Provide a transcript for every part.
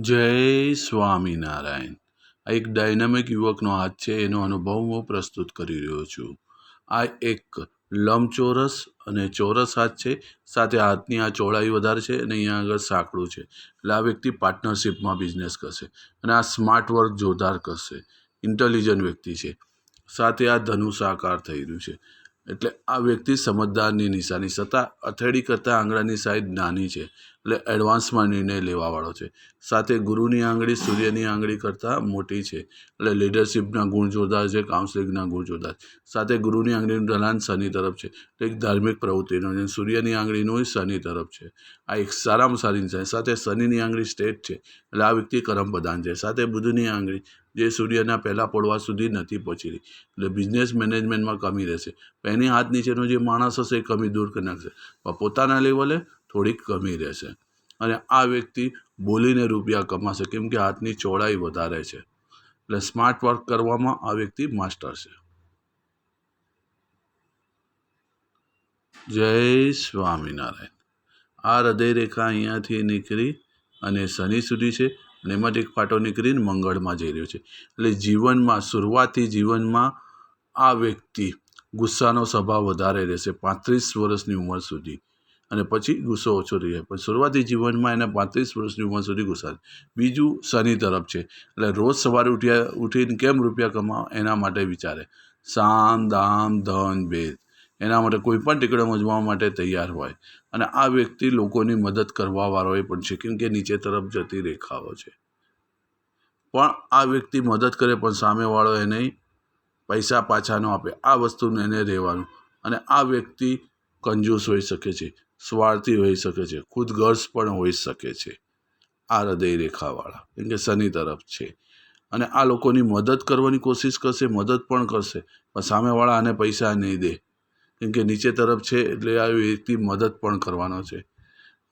જય સ્વામિનારાયણ. આ એક ડાયનામિક યુવકનો હાથ છે, એનો અનુભવ હું પ્રસ્તુત કરી રહ્યો છું. આ એક લંબચોરસ અને ચોરસ હાથ છે, સાથે હાથની આ ચોડાઈ વધારે છે અને અહીંયા આગળ સાંકડું છે. એટલે આ વ્યક્તિ પાર્ટનરશિપમાં બિઝનેસ કરશે અને આ સ્માર્ટ વર્ક જોરદાર કરશે. ઇન્ટેલિજન્ટ વ્યક્તિ છે. સાથે આ ધનુષ આકાર થઈ રહ્યું છે. એટલે આ વ્યક્તિ સમજદારની નિશાની છતાં અથેળી કરતાં આંગળાની સાઈઝ નાની છે. એટલે એડવાન્સમાં નિર્ણય લેવાવાળો છે. સાથે ગુરુની આંગળી સૂર્યની આંગળી કરતાં મોટી છે. એટલે લીડરશિપના ગુણ જોરદાર છે, કાઉન્સલિંગના ગુણ જોરદાર સાથે ગુરુની આંગળીનું ઢલાન શનિ તરફ છે. એક ધાર્મિક પ્રવૃત્તિનો અને સૂર્યની આંગળીનું શનિ તરફ છે. આ એક સારામાં સારી નિશાની. સાથે શનિની આંગળી સ્ટેટ છે. એટલે આ વ્યક્તિ કરમ પ્રધાન છે. સાથે બુધની આંગળી જે સૂર્યના પહેલાં પડવા સુધી નથી પહોંચી રહી એટલે બિઝનેસ મેનેજમેન્ટમાં કમી રહેશે. એની હાથ નીચેનો જે માણસ હશે એ કમી દૂર કરી નાખશે. પણ પોતાના લેવલે થોડીક કમી રહેશે. અને આ વ્યક્તિ બોલીને રૂપિયા કમાશે. કેમ કે હાથની ચોડાઈ વધારે છે. એટલે સ્માર્ટ વર્ક કરવામાં આ વ્યક્તિ માસ્ટર છે. જય સ્વામિનારાયણ. આ હૃદય રેખા અહીંયાથી નીકળી અને શનિ સુધી છે. અને એમાંથી એક ફાટો નીકળીને મંગળમાં જઈ રહ્યો છે. એટલે જીવનમાં શરૂઆતી જીવનમાં આ વ્યક્તિ ગુસ્સાનો સ્વભાવ વધારે રહેશે પાંત્રીસ વર્ષની ઉંમર સુધી અને પછી ગુસ્સો ઓછો જાય. પણ શરૂઆતી જીવનમાં એને પાંત્રીસ વર્ષની ઉંમર સુધી ગુસ્સા બીજું શનિ તરફ છે. એટલે રોજ સવારે ઉઠ્યા, ઉઠીને કેમ રૂપિયા કમાવા એના માટે વિચારે. સામ, દામ, ધન, ભેદ. એના માટે કોઈ પણ ટીકડો મજવા માટે તૈયાર હોય. અને આ વ્યક્તિ લોકોની મદદ કરવાવાળો એ પણ છે, કેમ કે નીચે તરફ જતી રેખાઓ છે. પણ આ વ્યક્તિ મદદ કરે પણ સામેવાળો એને પૈસા પાછા ન આપે. આ વસ્તુને એને રહેવાનું. અને આ વ્યક્તિ કંજૂસ હોઈ શકે છે, સ્વાર્થી હોઈ શકે છે ખુદગર્જ પણ હોઈ શકે છે, આ હૃદય રેખાવાળા, કેમ કે શનિ તરફ છે. અને આ લોકોની મદદ કરવાની કોશિશ કરશે, મદદ પણ કરશે, પણ સામેવાળા આને પૈસા નહીં દે. કેમ કે નીચે તરફ છે એટલે આ વ્યક્તિ મદદ પણ કરવાનો છે.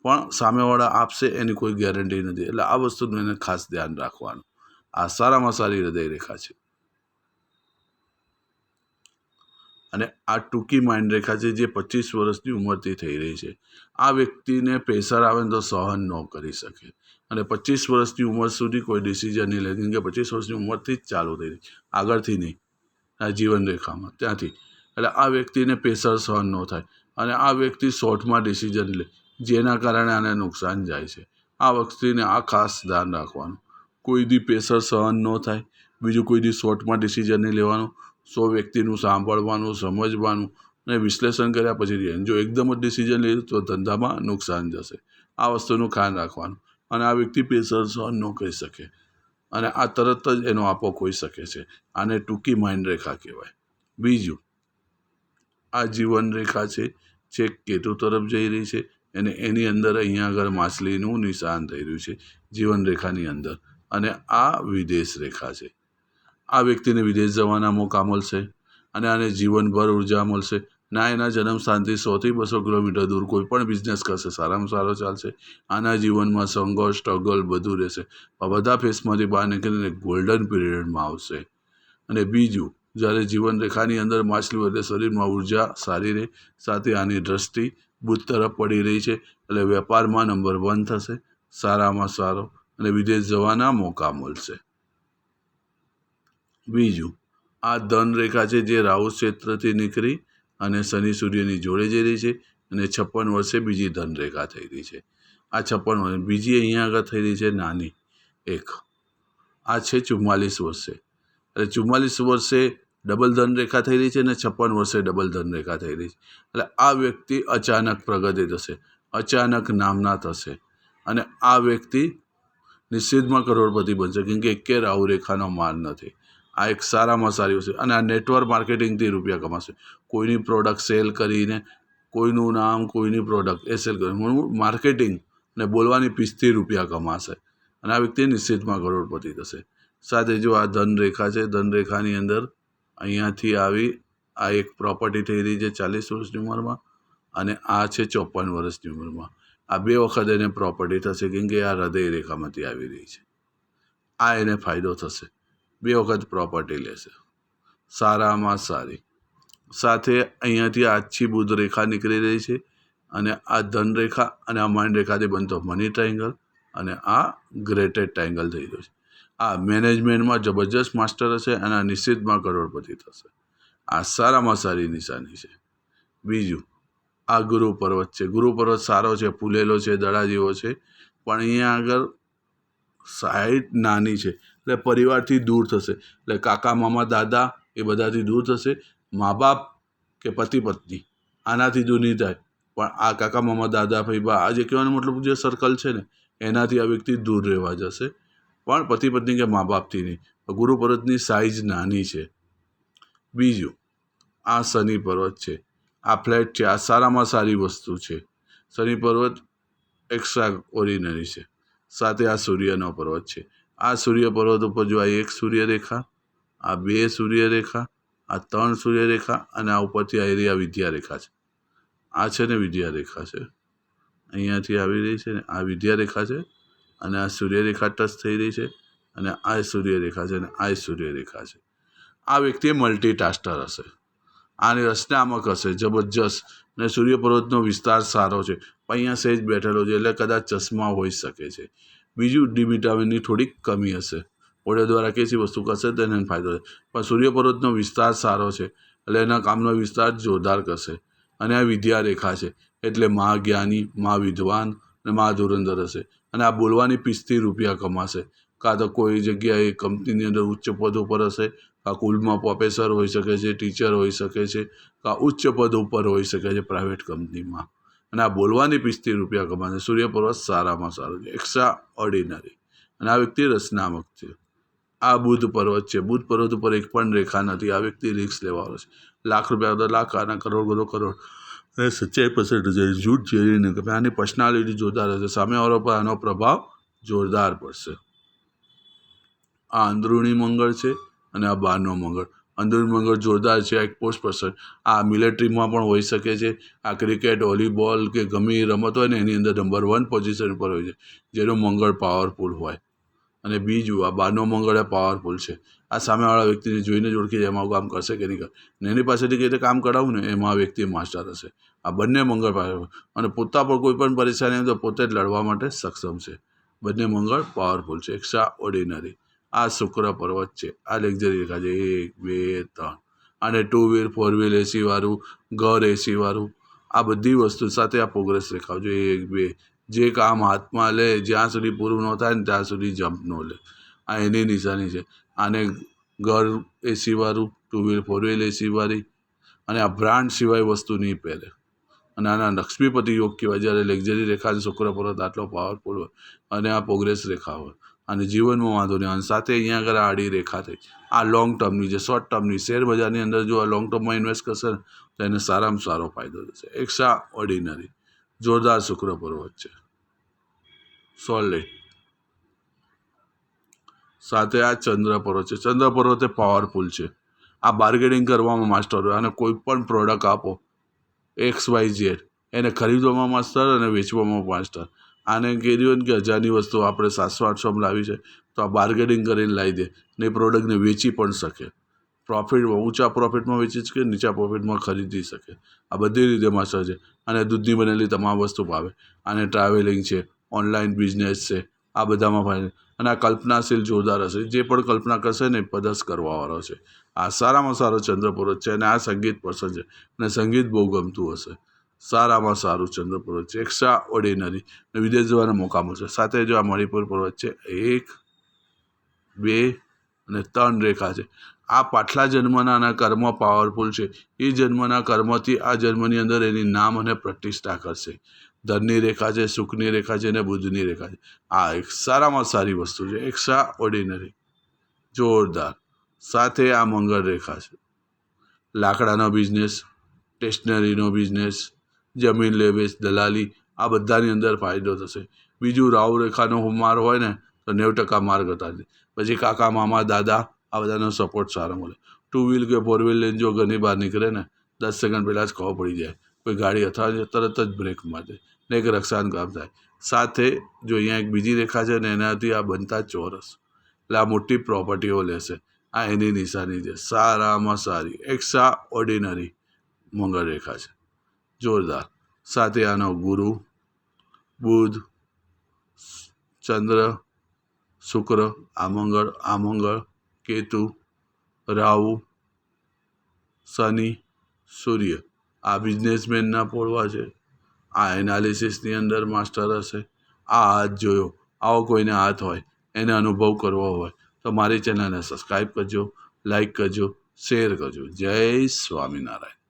પણ સામેવાળા આપશે એની કોઈ ગેરંટી નથી. એટલે આ વસ્તુનું એને ખાસ ધ્યાન રાખવાનું. આ સારામાં સારી હૃદયરેખા છે. અને આ ટૂંકી માઇન્ડ રેખા છે જે પચીસ વર્ષની ઉંમરથી થઈ રહી છે. આ વ્યક્તિને પ્રેશર આવે તો સહન ન કરી શકે. અને પચીસ વર્ષની ઉંમર સુધી કોઈ ડિસિઝન નહીં લે. કેમ કે પચીસ વર્ષની ઉંમરથી જ ચાલુ થઈ રહી આગળથી નહીં. આ જીવન રેખામાં ત્યાંથી. એટલે આ વ્યક્તિને પ્રેશર સહન ન થાય અને આ વ્યક્તિ શોર્ટમાં ડિસિઝન લે, જેના કારણે આને નુકસાન જાય છે. આ વ્યક્તિને આ ખાસ ધ્યાન રાખવાનું. કોઈ દી પ્રેશર સહન ન થાય, બીજું કોઈ દી શોર્ટમાં ડિસિઝન નહીં લેવાનું. સો વ્યક્તિનું સાંભળવાનું, સમજવાનું અને વિશ્લેષણ કર્યા પછી જો એકદમ જ ડિસિઝન લે તો ધંધામાં નુકસાન જશે. આ વસ્તુનું ખ્યાલ રાખવાનું અને આ વ્યક્તિ પ્રેશર સહન ન કરી શકે અને આ તરત જ એનો આપો હોઈ શકે છે. આને ટૂંકી માઇન્ડ રેખા કહેવાય. બીજું આ જીવન રેખા છે જે કેતુ તરફ જઈ રહી છે અને એની અંદર અહીંયા આગળ માછલીનું નિશાન થઈ રહ્યું છે જીવન રેખાની અંદર. અને આ વિદેશ રેખા છે. આ વ્યક્તિને વિદેશ જવાના મોકા મળશે અને આને જીવનભર ઊર્જા મળશે. ના એના જન્મ સોથી બસો કિલોમીટર દૂર કોઈ પણ બિઝનેસ કરશે. સારામાં સારો ચાલશે. આના જીવનમાં સંઘર્ષ સ્ટ્રગલ બધું રહેશે. આ બધા ફેસમાંથી બહાર નીકળીને ગોલ્ડન પીરિયડમાં આવશે. અને બીજું જ્યારે જીવન રેખાની અંદર માછલી વધે શરીરમાં ઊર્જા સારી રહે, સાથે આની દ્રષ્ટિ બુધ તરફ પડી રહી છે એટલે વેપારમાં નંબર વન થશે, સારામાં સારો અને વિદેશ જવાના મોકા મળશે. બીજું, આ ધન રેખા છે જે રાહુ ક્ષેત્રથી નીકળી અને શનિ સૂર્યની જોડે જઈ રહી છે અને છપ્પન વર્ષે બીજી ધન રેખા થઈ રહી છે. આ છપ્પન વર્ષ, બીજી અહીંયા આગળ થઈ રહી છે નાની, એક. આ છે ચુમ્માલીસ વર્ષે. એટલે ચુમ્માલીસ વર્ષે ડબલ ધન રેખા થઈ રહી છે અને છપ્પન વર્ષે ડબલ ધન રેખા થઈ રહી છે. એટલે આ વ્યક્તિ અચાનક પ્રગતિ થશે, અચાનક નામના થશે અને આ વ્યક્તિ નિશ્ચિતમાં કરોડપતિ બનશે, કેમ કે એકે રાહુ રેખાનો માર નથી. આ એક સારામાં સારી વસ્તુ અને આ નેટવર્ક માર્કેટિંગથી રૂપિયા કમાશે. કોઈની પ્રોડક્ટ સેલ કરીને, કોઈનું નામ, કોઈની પ્રોડક્ટ એ સેલ કરીને માર્કેટિંગ અને બોલવાની પીસથી રૂપિયા કમાશે અને આ વ્યક્તિ નિશ્ચિતમાં કરોડપતિ થશે. સાથે જો આ ધન રેખા છે ધન રેખાની અંદર અહીંયાથી આવી આ એક પ્રોપર્ટી થઈ રહી છે ચાલીસ વર્ષની ઉંમરમાં અને આ છે ચોપન વર્ષની ઉંમરમાં. આ બે વખત એને પ્રોપર્ટી થશે કેમ કે આ હૃદય રેખામાંથી આવી રહી છે. આ એને ફાયદો થશે. બે વખત પ્રોપર્ટી લેશે. સારામાં સારી. સાથે અહીંયાથી આછી બુધ રેખા નીકળી રહી છે અને આ ધન રેખા અને આ માઇન્ડ રેખાથી બનતો મની ટ્રાયંગલ અને આ ગ્રેટેડ ટ્રાયંગલ થઈ રહ્યો છે. આ મેનેજમેન્ટમાં જબરજસ્ત માસ્ટર હશે અને આ નિશ્ચિતમાં કરોડપતિ થશે. આ સારામાં સારી નિશાની છે. બીજું, આ ગુરુ પર્વત છે. ગુરુ પર્વત સારો છે, ફૂલેલો છે દડા જેવો છે, પણ અહીંયા આગળ સાઈટ નાની છે. એટલે પરિવારથી દૂર થશે. એટલે કાકા, મામા, દાદા એ બધાથી દૂર થશે. મા બાપ કે પતિ પત્ની આનાથી દૂર નહીં થાય. પણ આ કાકા, મામા, દાદા ભાઈ બા આ જે કહેવાનો મતલબ જે સર્કલ છે ને, એનાથી આ વ્યક્તિ દૂર રહેવા જશે. પણ પતિ પત્ની કે મા બાપથી નહીં ગુરુ પર્વતની સાઈઝ નાની છે. બીજું, આ શનિ પર્વત છે. આ ફ્લેટ છે. આ સારામાં સારી વસ્તુ છે. શનિ પર્વત એક્સ્ટ્રા ઓર્ડિનરી છે. સાથે આ સૂર્યનો પર્વત છે. આ સૂર્ય પર્વત ઉપર જો આ એક સૂર્યરેખા, આ બે સૂર્યરેખા, આ ત્રણ સૂર્યરેખા અને આ ઉપરથી આ એરિયા વિદ્યારેખા છે. આ છે ને વિદ્યારેખા છે. અહીંયાથી આવી રહી છે ને આ વિદ્યારેખા છે. અને આ સૂર્યરેખા ટચ થઈ રહી છે અને આ સૂર્યરેખા છે અને આ સૂર્યરેખા છે. આ વ્યક્તિ મલ્ટીટાસ્ટર હશે. આની રચનામક હશે, જબરજસ્ત. અને સૂર્યપર્વતનો વિસ્તાર સારો છે. અહીંયા સહેજ બેઠેલો છે એટલે કદાચ ચશ્મા હોઈ શકે છે. બીજું ડી વિટામિનની થોડીક કમી હશે. ઓડિયો દ્વારા કેસી વસ્તુ કરશે તો એને ફાયદો થશે પણ સૂર્યપર્વતનો વિસ્તાર સારો છે એટલે એના કામનો વિસ્તાર જોરદાર કરશે. અને આ વિદ્યારેખા છે એટલે મા જ્ઞાની મા વિદ્વાન અને મા હશે. અને આ બોલવાની પીસથી રૂપિયા કમાશે. કાં તો કોઈ જગ્યાએ કંપનીની અંદર ઉચ્ચ પદ ઉપર હશે, કાં કુલમાં પ્રોફેસર હોઈ શકે છે, ટીચર હોઈ શકે છે, કાં ઉચ્ચ પદ ઉપર હોઈ શકે છે પ્રાઇવેટ કંપનીમાં. અને આ બોલવાની પીસથી રૂપિયા કમાશે. સૂર્યપર્વત સારામાં સારું છે. એક્સ્ટ્રા ઓર્ડિનરી અને આ વ્યક્તિ રચનામક છે. આ બુધ પર્વત છે. બુધ પર્વત ઉપર એક પણ રેખા નથી. આ વ્યક્તિ રિક્સ લેવાનો છે. લાખ રૂપિયા લાખ, આના કરોડ બધો કરોડ. અને સચ્ચાઈ પસંદ છે. જૂઠ ઝેરીને કે આની પર્સનાલિટી જોરદાર હશે સામેવાળો પર આનો પ્રભાવ જોરદાર પડશે. આ અંદરૂણી મંગળ છે અને આ બહારનો મંગળ. અંદરૂણી મંગળ જોરદાર છે, એક પોસ્ટ પર્સન આ મિલિટરીમાં પણ હોઈ શકે છે. આ ક્રિકેટ, વોલીબોલ કે ગમે રમત હોય ને, એની અંદર નંબર વન પોઝિશન પર હોય છે. જેનો મંગળ પાવરફુલ હોય. અને બીજું, આ બારનો મંગળ એ પાવરફુલ છે. આ સામેવાળા વ્યક્તિને જોઈને જ ઓળખી જાય એમાં કામ કરશે કે નહીં કરે. ને એની પાસેથી કઈ રીતે કામ કરાવું ને, એમાં આ વ્યક્તિ માસ્ટર હશે. આ બંને મંગળ પાવરફુલ અને પોતા પર કોઈ પણ પરેશાની તો પોતે જ લડવા માટે સક્ષમ છે. બંને મંગળ પાવરફુલ છે. એક્સ્ટ્રા ઓર્ડિનરી આ શુક્ર પર્વત છે. આ લક્ઝરી રેખા છે. એક, બે, ત્રણ. અને ટુ વ્હીલ ફોર વ્હીલ એસીવાળું ઘર એસીવાળું આ બધી વસ્તુ સાથે આ પ્રોગ્રેસ રેખાઓ છે. એક, બે જે કામ હાથમાં લે, જ્યાં સુધી પૂરું ન થાય ને ત્યાં સુધી જમ્પ ન લે. આ એની નિશાની છે. આને ઘર એસીવાળું ટુ વ્હીલ ફોર વ્હીલ એસીવાળી અને આ બ્રાન્ડ સિવાય વસ્તુ નહીં પહેરે. અને આના લક્ષ્મીપતિ યોગ કહેવાય. જ્યારે લક્ઝરી રેખા અને શુક્ર પર્વત આટલો પાવરફુલ હોય. અને આ પ્રોગ્રેસ રેખા હોય. અને જીવનમાં વાંધો નહીં. અને સાથે અહીંયા આગળ આડી રેખા થઈ. આ લોંગ ટર્મની છે શોર્ટ ટર્મની શેર બજારની અંદર જો આ લોંગ ટર્મમાં ઇન્વેસ્ટ કરશે ને, તો એને સારામાં સારો ફાયદો થશે. એક્સ્ટ્રા ઓર્ડિનરી જોરદાર શુક્ર પર્વત છે સોલિડ સાથે આ ચંદ્ર પર્વત છે. ચંદ્ર પર્વત એ પાવરફુલ છે. આ બાર્ગેનિંગ કરવામાં માસ્ટર હોય અને કોઈ પણ પ્રોડક્ટ આપો એક્સ વાય ઝેડ એને ખરીદવામાં માસ્ટર અને વેચવામાં માસ્ટર આને ને કે હજારની વસ્તુ આપણે સાતસો આઠસોમાં લાવી છે, તો આ બાર્ગેનિંગ કરીને લાવી દે. ને એ પ્રોડક્ટને વેચી પણ શકે. પ્રોફિટ ઊંચા પ્રોફિટમાં વેચી શકે, નીચા પ્રોફિટમાં ખરીદી શકે. આ બધી રીતે માસ્ટર છે. અને દૂધની બનેલી તમામ વસ્તુ ભાવે. અને ટ્રાવેલિંગ છે. ઓનલાઈન બિઝનેસ છે. આ બધામાં ફાયદો અને આ કલ્પનાશીલ જોરદાર હશે. જે પણ કલ્પના કરશે ને પદસ કરવાવાળો છે. આ સારામાં સારો ચંદ્રપુરત છે અને આ સંગીત પસંદ છે. અને સંગીત બહુ ગમતું હશે. સારામાં સારું ચંદ્ર છે. એક્સ્ટ્રા ઓર્ડિનરી અને વિદેશ જવાના મોકા મળશે સાથે જો આ મણિપુર પર્વત છે, એક, બે અને ત્રણ રેખા છે. આ પાછલા જન્મના કર્મ પાવરફુલ છે. એ જન્મના કર્મથી આ જન્મની અંદર એની નામ અને પ્રતિષ્ઠા કરશે. ધનની રેખા છે, સુખની રેખા છે અને બુદ્ધની રેખા છે. આ એક સારામાં સારી વસ્તુ છે એક્સ્ટ્રા ઓર્ડિનરી જોરદાર. સાથે આ મંગળ રેખા છે. લાકડાનો બિઝનેસ સ્ટેશનરીનો બિઝનેસ જમીન લેવેચ દલાલી, આ બધાની અંદર ફાયદો થશે. બીજું રાહુ રેખાનો માર હોય ને, તો નેવું ટકા માર્ગ હતા પછી કાકા, મામા, દાદા, આ બધાનો સપોર્ટ સારો મળે. ટુ વ્હીલ કે ફોર વ્હીલ લઈને જો ઘરની બહાર નીકળે ને, દસ સેકન્ડ પહેલાં જ ખબર પડી જાય. કોઈ ગાડી અથવા તરત જ બ્રેક મારે. ને એક રક્ષાનું થાય. સાથે જો અહીંયા એક બીજી રેખા છે ને એનાથી આ બનતા ચોરસ. એટલે આ મોટી પ્રોપર્ટીઓ લેશે. આ એની નિશાની છે. સારામાં સારી એક્સ્ટ્રા ઓર્ડિનરી મંગળ રેખા છે. જોરદાર. સાથે આનો ગુરુ, બુધ, ચંદ્ર, શુક્ર આ મંગળ આ મંગળ કેતુ, રાહુ, શનિ, સૂર્ય. આ બિઝનેસમેનના પોળવા છે. આ એનાલિસિસની અંદર માસ્ટર હશે. આ હાથ જોયો. આવો કોઈને હાથ હોય, એને અનુભવ કરવો હોય, તો મારી ચેનલને સબસ્ક્રાઈબ કરજો લાઈક કરજો, શેર કરજો. જય સ્વામિનારાયણ.